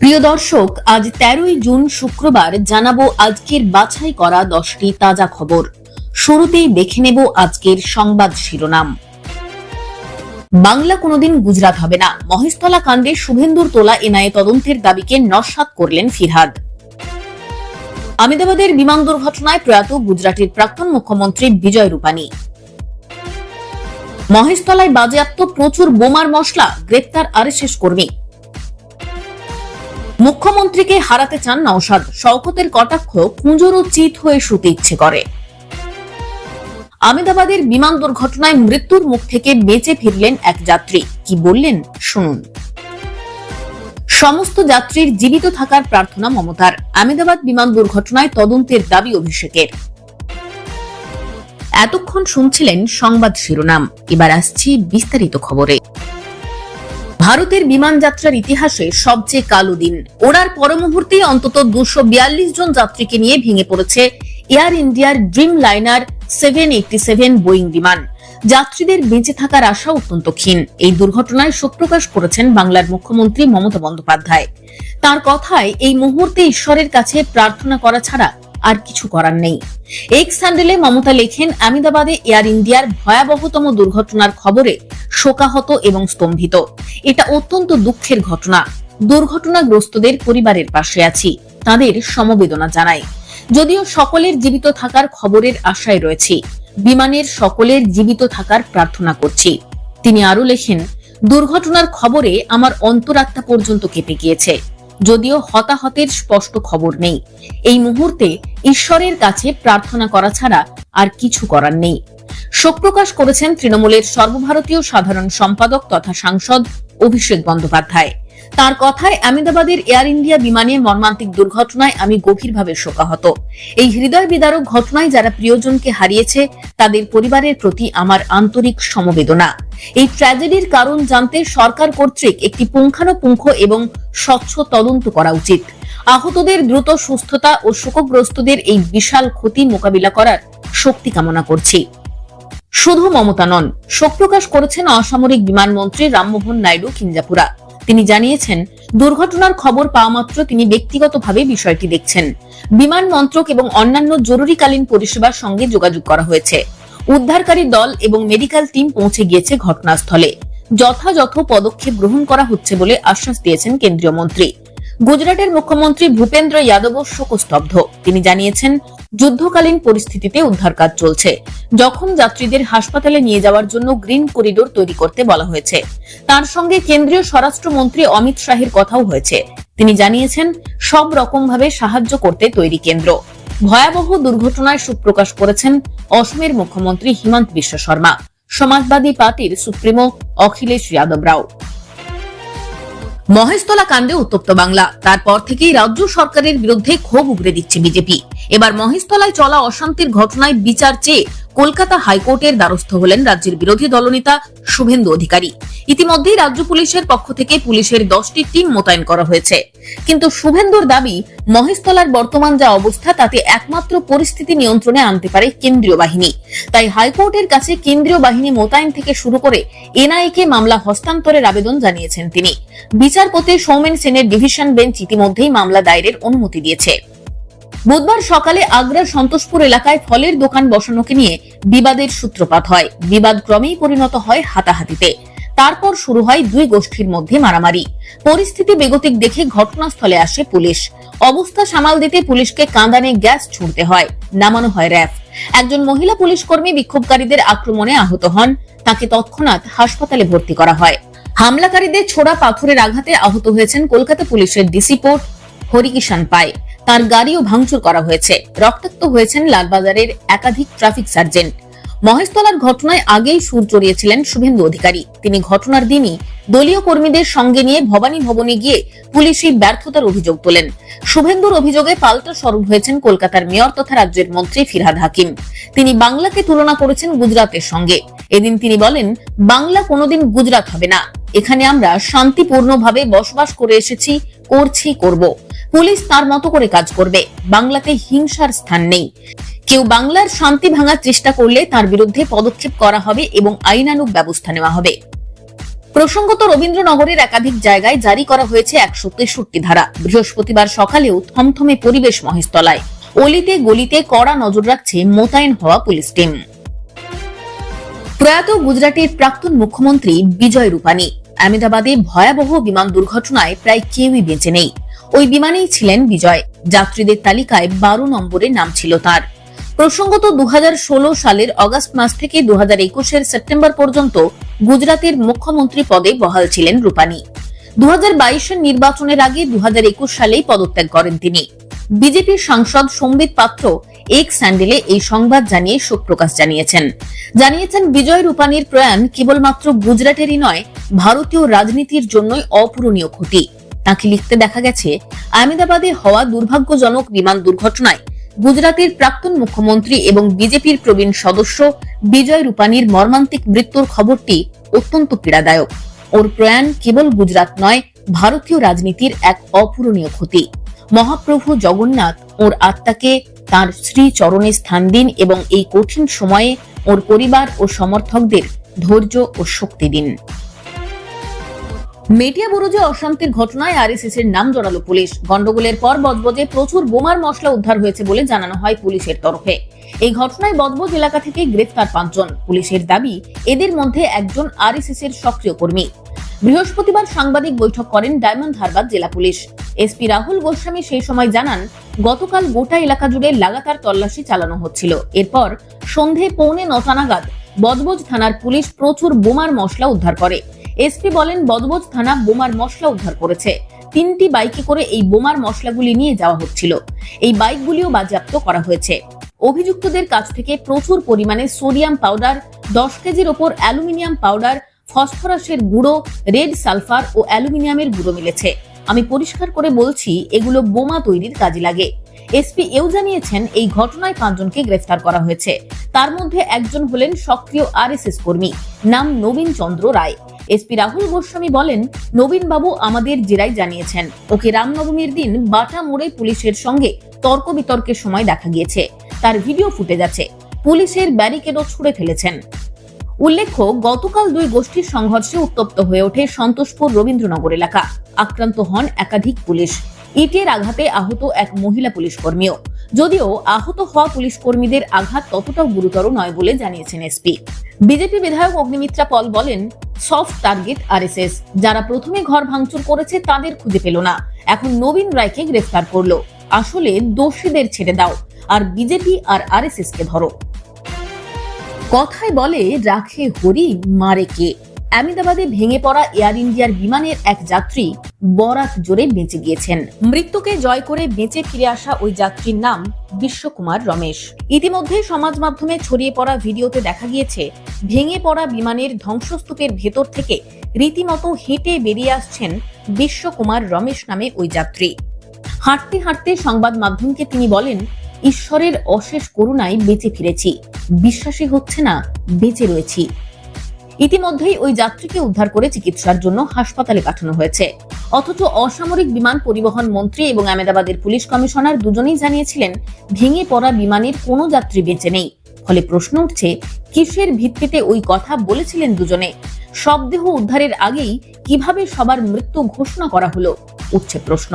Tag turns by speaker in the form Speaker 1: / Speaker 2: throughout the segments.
Speaker 1: প্রিয় দর্শক, আজ তেরোই জুন শুক্রবার জানাব আজকের বাছাই করা দশটি তাজা খবর। শুরুতেই দেখে নেব আজকের সংবাদ শিরোনাম। বাংলা কোনোদিন গুজরাট হবে না। মহেশতলা কাণ্ডে শুভেন্দুর তোলা এনআইএ তদন্তের দাবিকে নস্বাত করলেন ফিরহাদ। আমেদাবাদের বিমান দুর্ঘটনায় প্রয়াত গুজরাটের প্রাক্তন মুখ্যমন্ত্রী বিজয় রূপানী। মহেশতলায় বাজেয়াপ্ত প্রচুর বোমার মশলা, গ্রেপ্তার আরএসএস কর্মী। মুখ্যমন্ত্রীকে হারাতে চান নওশাদ। শওকতের কটাক্ষ কুঁজোরও চিত হয়ে শুতে ইচ্ছে করে। আমেদাবাদের বিমান দুর্ঘটনায় মৃত্যুর মুখ থেকে বেঁচে ফিরলেন এক যাত্রী। কি বললেন? শুনুন। সমস্ত যাত্রীর জীবিত থাকার প্রার্থনা মমতার। আমেদাবাদ বিমান দুর্ঘটনায় তদন্তের দাবি অভিষেকের। এতক্ষণ শুনছিলেন সংবাদ শিরোনাম। এবার আসছি বিস্তারিত খবরে। ভারতের বিমান যাত্রার ইতিহাসে সবচেয়ে কালো দিন। ওড়ার পর মুহূর্তেই অন্তত দুশো জন যাত্রীকে নিয়ে ভেঙে পড়েছে এয়ার ইন্ডিয়ার Dreamliner seven eighty seven Boeing বিমান। যাত্রীদের বেঁচে থাকার আশা অত্যন্ত ক্ষীণ। এই দুর্ঘটনায় শোক প্রকাশ করেছেন বাংলার মুখ্যমন্ত্রী মমতা বন্দ্যোপাধ্যায়। তার কথায় এই মুহূর্তে ঈশ্বরের কাছে প্রার্থনা করা ছাড়া আর কিছু করার নেই। এক্স হ্যান্ডেলে মমতা লেখেন আহমেদাবাদে এয়ার ইন্ডিয়ার ভয়াবহতম দুর্ঘটনার খবরে শোকাহত এবং স্তম্ভিত। এটা অত্যন্ত দুঃখের ঘটনা। দুর্ঘটনাগ্রস্তদের পরিবারের পাশে আছি, তাদের সমবেদনা জানাই। যদিও সকলের জীবিত থাকার খবরের আশায় রয়েছি, বিমানের সকলের জীবিত থাকার প্রার্থনা করছি। তিনি আরও লেখেন, দুর্ঘটনার খবরে আমার অন্তরাত্মা পর্যন্ত কেঁপে গিয়েছে। যদিও হতাহতের স্পষ্ট খবর নেই। এই মুহূর্তে ঈশ্বরের কাছে প্রার্থনা করা ছাড়া আর কিছু করার নেই। শোক প্রকাশ করেছেন তৃণমূলের সর্বভারতীয় সাধারণ সম্পাদক তথা সাংসদ অভিষেক বন্দ্যোপাধ্যায়। তার কথায় আহমেদাবাদের এয়ার ইন্ডিয়া বিমানে মর্মান্তিক দুর্ঘটনায় আমি গভীরভাবে শোকাহত। এই হৃদয় বিদারক ঘটনায় যারা প্রিয়জনকে হারিয়েছে, তাদের পরিবারের প্রতি আমার আন্তরিক সমবেদনা। এই ট্র্যাজেডির কারণ জানতে সরকার কর্তৃক একটি পুঙ্খানুপুঙ্খ এবং স্বচ্ছ তদন্ত করা উচিত। আহতদের দ্রুত সুস্থতা ও শোকগ্রস্তদের এই বিশাল ক্ষতি মোকাবিলা করার শক্তি কামনা করছি। শুধু মমতা নন, শোক প্রকাশ করেছেন অসামরিক বিমানমন্ত্রী রামমোহন নাইডু কিঞ্জাপুরা। তিনি জানিয়েছেন, দুর্ঘটনার খবর পাওয়া মাত্র তিনি ব্যক্তিগতভাবে বিষয়টি দেখছেন। বিমান মন্ত্রক এবং অন্যান্য জরুরিকালীন পরিষেবার সঙ্গে যোগাযোগ করা হয়েছে। উদ্ধারকারী দল এবং মেডিকেল টিম পৌঁছে গিয়েছে ঘটনাস্থলে। যথাযথ পদক্ষেপ গ্রহণ করা হচ্ছে বলে আশ্বাস দিয়েছেন কেন্দ্রীয় মন্ত্রী। গুজরাটের মুখ্যমন্ত্রী ভূপেন্দ্র যাদবও শোকস্তব্ধ। তিনি জানিয়েছেন যুদ্ধকালীন পরিস্থিতিতে উদ্ধার কাজ চলছে। জখম যাত্রীদের হাসপাতালে নিয়ে যাওয়ার জন্য গ্রিন করিডোর তৈরি করতে বলা হয়েছে। তার সঙ্গে কেন্দ্রীয় স্বরাষ্ট্রমন্ত্রী অমিত শাহের কথাও হয়েছে। তিনি জানিয়েছেন, সব রকম ভাবে সাহায্য করতে তৈরি কেন্দ্র। ভয়াবহ দুর্ঘটনায় শোক প্রকাশ করেছেন অসমের মুখ্যমন্ত্রী হিমন্ত বিশ্ব শর্মা। সমাজবাদী পার্টির সুপ্রিমো অখিলেশ যাদব রাও। মহেশতলা কাণ্ডে উত্তপ্ত বাংলা। তারপর থেকেই রাজ্য সরকারের বিরুদ্ধে ক্ষোভ উগরে দিচ্ছে বিজেপি। এবার মহেশতলায় চলা অশান্তির ঘটনায় বিচার চেয়ে কলকাতা হাইকোর্টের দ্বারস্থ হলেন রাজ্যের বিরোধী দলনেতা শুভেন্দু অধিকারী। ইতিমধ্যেই রাজ্য পুলিশের পক্ষ থেকে পুলিশের দশটি টিম মোতায়েন করা হয়েছে। কিন্তু শুভেন্দুর দাবি, মহেশতলার বর্তমান যা অবস্থা, তাতে একমাত্র পরিস্থিতি নিয়ন্ত্রণে আনতে পারে কেন্দ্রীয় বাহিনী। তাই হাইকোর্টের কাছে কেন্দ্রীয় বাহিনী মোতায়েন থেকে শুরু করে এনআইএ কে মামলা হস্তান্তরের আবেদন জানিয়েছেন তিনি। বিচারপতি সৌমেন সেনের ডিভিশন বেঞ্চ ইতিমধ্যেই মামলা দায়েরের অনুমতি দিয়েছে। বুধবার সকালে আগ্রার সন্তোষপুর এলাকায় ফলের দোকান বসানোকে নিয়ে বিবাদের সূত্রপাত হয়। বিবাদ ক্রমেই পরিণত হয় হাতাহাতিতে। তারপর শুরু হয় দুই গোষ্ঠীর মধ্যে মারামারি। পরিস্থিতি বেগতিক দেখে ঘটনাস্থলে আসে পুলিশ। অবস্থা সামাল দিতে পুলিশকে কাঁদানে গ্যাস ছুড়তে হয়, নামানো হয় র্যাফ। একজন মহিলা পুলিশ কর্মী বিক্ষোভকারীদের আক্রমণে আহত হন। তাকে তৎক্ষণাৎ হাসপাতালে ভর্তি করা হয়। হামলাকারীদের ছোড়া পাথরের আঘাতে আহত হয়েছেন কলকাতা পুলিশের ডিসি পোর্ট হরিকিষান পায় তার গাড়িও ভাঙচুর করা হয়েছে। রক্তাক্ত হয়েছেন লালবাজারের একাধিক ট্রাফিক সার্জেন্ট। মহেশতলার ঘটনায় আগেই সুর চড়িয়েছিলেন শুভেন্দু অধিকারী। তিনি ঘটনার দিনই দলীয় কর্মীদের সঙ্গে নিয়ে ভবানী ভবনে গিয়ে পুলিশি ব্যর্থতার অভিযোগ তোলেন। শুভেন্দুর অভিযোগে পাল্টা স্বরূপ হয়েছেন কলকাতার মেয়র তথা রাজ্যের মন্ত্রী ফিরহাদ হাকিম। তিনি বাংলাকে তুলনা করেছেন গুজরাতের সঙ্গে। এদিন তিনি বলেন, বাংলা কোনোদিন গুজরাট হবে না। এখানে আমরা শান্তিপূর্ণভাবে বসবাস করে এসেছি, করছি, করব। পুলিশ তার মতো করে কাজ করবে। বাংলাতে হিংসার স্থান নেই। কেউ বাংলার শান্তি ভাঙার চেষ্টা করলে তার বিরুদ্ধে পদক্ষেপ করা হবে এবং আইনানুগ ব্যবস্থা নেওয়া হবে। প্রসঙ্গত রবীন্দ্রনগরের একাধিক জায়গায় জারি করা হয়েছে একশো তেষট্টি ধারা। বৃহস্পতিবার সকালেও থমথমে পরিবেশ মহেশতলায়। অলিতে গলিতে কড়া নজর রাখছে মোতায়েন হওয়া পুলিশ টিম। প্রয়াত গুজরাটের প্রাক্তন মুখ্যমন্ত্রী বিজয় রূপানী। আহমেদাবাদে ভয়াবহ বিমান দুর্ঘটনায় প্রায় কেউই বেঁচে নেই। ওই বিমানেই ছিলেন বিজয়। যাত্রীদের তালিকায় বারো নম্বরে নাম ছিল তার। প্রসঙ্গত দু হাজার ষোলো সালের অগস্ট মাস থেকে দু হাজার সেপ্টেম্বর পর্যন্ত গুজরাতের মুখ্যমন্ত্রী পদে বহাল ছিলেন রূপানী। দু হাজার নির্বাচনের আগে দু হাজার একুশ সালেই পদত্যাগ করেন তিনি। বিজেপির সাংসদ সম্বিত পাত্র এক স্যান্ডেলে এই সংবাদ জানিয়ে শোক প্রকাশ জানিয়েছেন। জানিয়েছেন বিজয় রূপানীর প্রয়াণ কেবলমাত্র গুজরাটেরই নয়, ভারতীয় রাজনীতির জন্যই অপূরণীয় ক্ষতি। তাকে লিখতে দেখা গেছে, আহমেদাবাদে হওয়া দুর্ভাগ্যজনক বিমান দুর্ঘটনায় গুজরাতের প্রাক্তন মুখ্যমন্ত্রী এবং বিজেপির প্রবীণ সদস্য বিজয় রূপানীর মর্মান্তিক মৃত্যুর খবরটি অত্যন্ত পীড়াদায়ক। ওর প্রয়াণ কেবল গুজরাট নয়, ভারতীয় রাজনীতির এক অপূরণীয় ক্ষতি। মহাপ্রভু জগন্নাথ ওর আত্মাকে তার শ্রী চরণে স্থান দিন এবং এই কঠিন সময়ে ওর পরিবার ও সমর্থকদের ধৈর্য ও শক্তি দিন। মেটিয়া বুরুজে অশান্তির ঘটনায় আরএসএস এর নাম জড়ালো পুলিশ। গন্ডগোলের পর বজবজে প্রচুর বোমার মশলা উদ্ধার হয়েছে বলে জানানো হয় পুলিশের তরফে। এই ঘটনায় বজবজ এলাকা থেকে গ্রেফতার পাঁচজন। পুলিশের দাবি, এদের মধ্যে একজন আরএসএস এর সক্রিয় কর্মী। বৃহস্পতিবার সাংবাদিক বৈঠক করেন ডায়মন্ড হারবার জেলা পুলিশ। এসপি রাহুল গোস্বামী সেই সময় জানান, গতকাল গোটা এলাকা জুড়ে লাগাতার তল্লাশি চালানো হচ্ছিল। এরপর সন্ধে পৌনে নটা নাগাদ বজবজ থানার পুলিশ প্রচুর বোমার মশলা উদ্ধার করে। এসপি বলেন বজবজ থানা বোমার মশলা উদ্ধার করেছে। তিনটি বাইকে করে এই বোমার মশলাগুলি নিয়ে যাওয়া হচ্ছিল। এই বাইকগুলিও বাজেয়াপ্ত করা হয়েছে। অভিযুক্তদের কাছ থেকে প্রচুর পরিমাণে সোডিয়াম পাউডার, দশ কেজির ওপর অ্যালুমিনিয়াম পাউডার, ফসফরাসের গুঁড়ো, রেড সালফার ও অ্যালুমিনিয়ামের গুঁড়ো মিলেছে। আমি পরিষ্কার করে বলছি, এগুলো বোমা তৈরির কাজে লাগে। এসপি এও জানিয়েছেন, এই ঘটনায় পাঁচজনকে গ্রেফতার করা হয়েছে। তার মধ্যে একজন হলেন সক্রিয় আরএসএস কর্মী, নাম নবীন চন্দ্র রায়। এসপি রাহুল গোস্বামী বলেন নবীন বাবু আমাদের জেরায় জানিয়েছেন। ওকে রামনবমীর দিন বাটা মোড়ে পুলিশের সঙ্গে তর্ক বিতর্কের সময় দেখা গিয়েছে। তার ভিডিও ফুটেজ আছে। পুলিশের ব্যারিকেডও ছুড়ে ফেলেছেন। উল্লেখ্য, গতকাল দুই গোষ্ঠীর সংঘর্ষে উত্তপ্ত হয়ে ওঠে সন্তোষপুর রবীন্দ্রনগর এলাকা। আক্রান্ত হন একাধিক পুলিশ। ইটের আঘাতে আহত এক মহিলা পুলিশ কর্মীও। যদিও আহত হওয়া পুলিশ কর্মীদের আঘাত ততটাও গুরুতর নয় বলে জানিয়েছেন এসপি। বিজেপি বিধায়ক অগ্নিমিত্রা পল বলেন সফট টার্গেট আরএসএস যারা প্রথমে ঘর ভাঙচুর করেছে, তাদের খুঁজে পেল না। এখন নবীন রায়কে গ্রেফতার করল। আসলে দোষীদের ছেড়ে দাও, আর বিজেপি আর আরএসএস কে ধরো। কথায় বলে, রাখে হরি, মারে কে? আহমেদাবাদে ভেঙে পড়া এয়ার ইন্ডিয়ার বিমানের এক যাত্রী বরাত জোরে বেঁচে গিয়েছেন। মৃত্যুকে জয় করে বেঁচে ফিরে আসা ওই যাত্রীর নাম বিশ্বকুমার রমেশ। ইতিমধ্যে সমাজ মাধ্যমে ছড়িয়ে পড়া ভিডিওতে দেখা গিয়েছে, ভেঙে পড়া বিমানের ধ্বংসস্তূপের ভেতর থেকে রীতিমতো হেঁটে বেরিয়ে আসছেন বিশ্বকুমার রমেশ নামে ওই যাত্রী। হাঁটতে হাঁটতে সংবাদ মাধ্যমকে তিনি বলেন, ঈশ্বরের অশেষ করুণায় বেঁচে ফিরেছি। বিশ্বাসই হচ্ছে না, বেঁচে রয়েছি। ইতিমধ্যেই ওই যাত্রীকে উদ্ধার করে চিকিৎসার জন্য হাসপাতালে পাঠানো হয়েছে। অথচ অসামরিক বিমান পরিবহন মন্ত্রী এবং আহমেদাবাদের পুলিশ কমিশনার দুজনেই জানিয়েছিলেন, ভেঙে পড়া বিমানের কোনো যাত্রী বেঁচে নেই। ফলে প্রশ্ন উঠছে, কিসের ভিত্তিতে ওই কথা বলেছিলেন দুজনে? শবদেহ উদ্ধারের আগেই কীভাবে সবার মৃত্যু ঘোষণা করা হলো? উঠছে প্রশ্ন।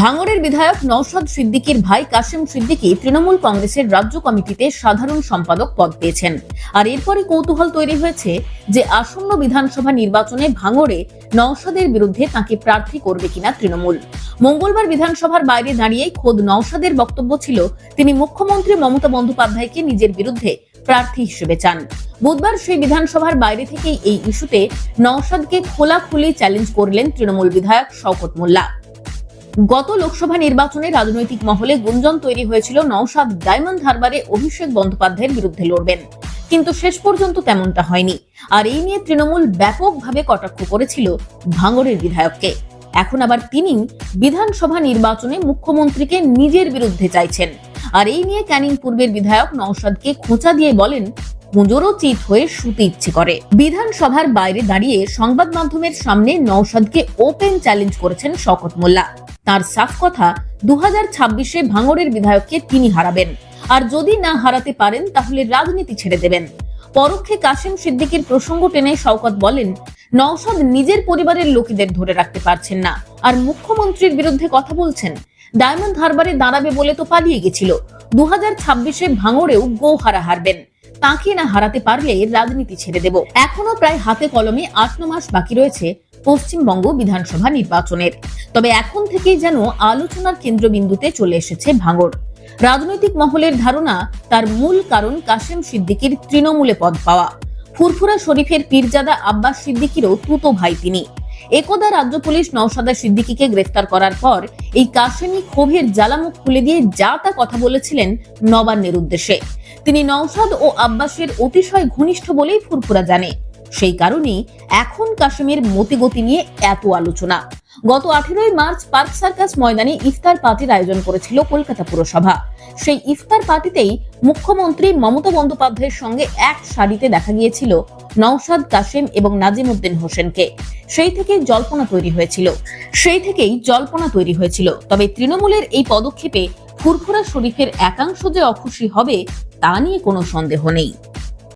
Speaker 1: ভাঙড়ের বিধায়ক নওশাদ সিদ্দিকীর ভাই কাশিম সিদ্দিকী তৃণমূল কংগ্রেসের রাজ্য কমিটিতে সাধারণ সম্পাদক পদ পেয়েছেন। আর এরপরে কৌতূহল তৈরি হয়েছে যে আসন্ন বিধানসভা নির্বাচনে ভাঙড়ে নওশাদের বিরুদ্ধে তাকে প্রার্থী করবে কিনা তৃণমূল। মঙ্গলবার বিধানসভার বাইরে দাঁড়িয়ে খোদ নওশাদের বক্তব্য ছিল, তিনি মুখ্যমন্ত্রী মমতা বন্দ্যোপাধ্যায়কে নিজের বিরুদ্ধে প্রার্থী হিসেবে চান। বুধবার সেই বিধানসভার বাইরে থেকেই এই ইস্যুতে নওশাদকে খোলাখুলি চ্যালেঞ্জ করলেন তৃণমূল বিধায়ক শওকত মোল্লা। গত লোকসভা নির্বাচনে রাজনৈতিক মহলে গুঞ্জন তৈরি হয়েছিল নওশাদ ডায়মন্ড হারবারে অভিষেক বন্দ্যোপাধ্যায়ের বিরুদ্ধে লড়বেন। কিন্তু শেষ পর্যন্ত তেমনটা হয়নি। আর এই নিয়ে তৃণমূল ব্যাপকভাবে কটাক্ষ করেছিল ভাঙড়ের বিধায়ককে। এখন আবার তিনি বিধানসভা নির্বাচনে মুখ্যমন্ত্রীকে নিজের বিরুদ্ধে চাইছেন। আর এই নিয়ে ক্যানিং পূর্বের বিধায়ক নওশাদকে খোঁচা দিয়ে বলেন হুজোরও চিত হয়ে শুতে ইচ্ছে করে। বিধানসভার বাইরে দাঁড়িয়ে সংবাদ মাধ্যমের সামনে নওশাদকে ওপেন চ্যালেঞ্জ করেছেন শকত মোল্লা। তার সাফ কথা দু হাজার ছাব্বিশে ভাঙড়ের বিধায়ককে তিনি হারাবেন। আর যদি না হারাতে পারেন, তাহলে রাজনীতি ছেড়ে দেবেন। পরোক্ষে কাশেম সিদ্দিকীর প্রসঙ্গ টেনে শওকত বলেন, নওশাদ নিজের পরিবারের লোকেদের ধরে রাখতে পারছেন না। আর মুখ্যমন্ত্রীর বিরুদ্ধে কথা বলছেন, ডায়মন্ড হারবারে দাঁড়াবে বলে তো পালিয়ে গেছিল। দু হাজার ছাব্বিশে ভাঙড়েও গৌহারা হারবেন। তাকে না হারাতে পারলে রাজনীতি ছেড়ে দেব। এখনও প্রায় হাতে কলমে আট মাস বাকি রয়েছে পশ্চিমবঙ্গ বিধানসভা নির্বাচনের। তবে এখন থেকেই যেন আলোচনার কেন্দ্রবিন্দুতে চলে এসেছে ভাঙড়। রাজনৈতিক মহলের ধারণা, তার মূল কারণ কাশেম সিদ্দিকীর তৃণমূলে পদ পাওয়া। ফুরফুরা শরীফের পীরজাদা আব্বাস সিদ্দিকীরও তুতো ভাই তিনি। একদা রাজ্য পুলিশ নওশাদা সিদ্দিকিকে গ্রেফতার করার পর এই কাশেমি ক্ষোভের জ্বালামুখ খুলে দিয়ে যা তা কথা বলেছিলেন নবান্নের উদ্দেশ্যে। তিনি নওশাদ ও আব্বাসের অতিশয় ঘনিষ্ঠ বলেই ফুরফুরা জানে। সেই কারণেই এখন কাশ্মীর মতিগতি নিয়ে এত আলোচনা। গত আঠেরোই মার্চ পার্ক সার্কাস ময়দানে ইফতার পার্টির আয়োজন করেছিল কলকাতা পুরসভা। সেই ইফতার পার্টিতেই মুখ্যমন্ত্রী মমতা বন্দ্যোপাধ্যায়ের সঙ্গে এক সারিতে দেখা গিয়েছিল নওশাদ কাশেম এবং নাজিমুদ্দিন হোসেনকে। সেই থেকে জল্পনা তৈরি হয়েছিল। সেই থেকেই জল্পনা তৈরি হয়েছিল। তবে তৃণমূলের এই পদক্ষেপে ফুরফুরা শরীফের একাংশ যে অখুশি হবে, তা নিয়ে কোনো সন্দেহ নেই।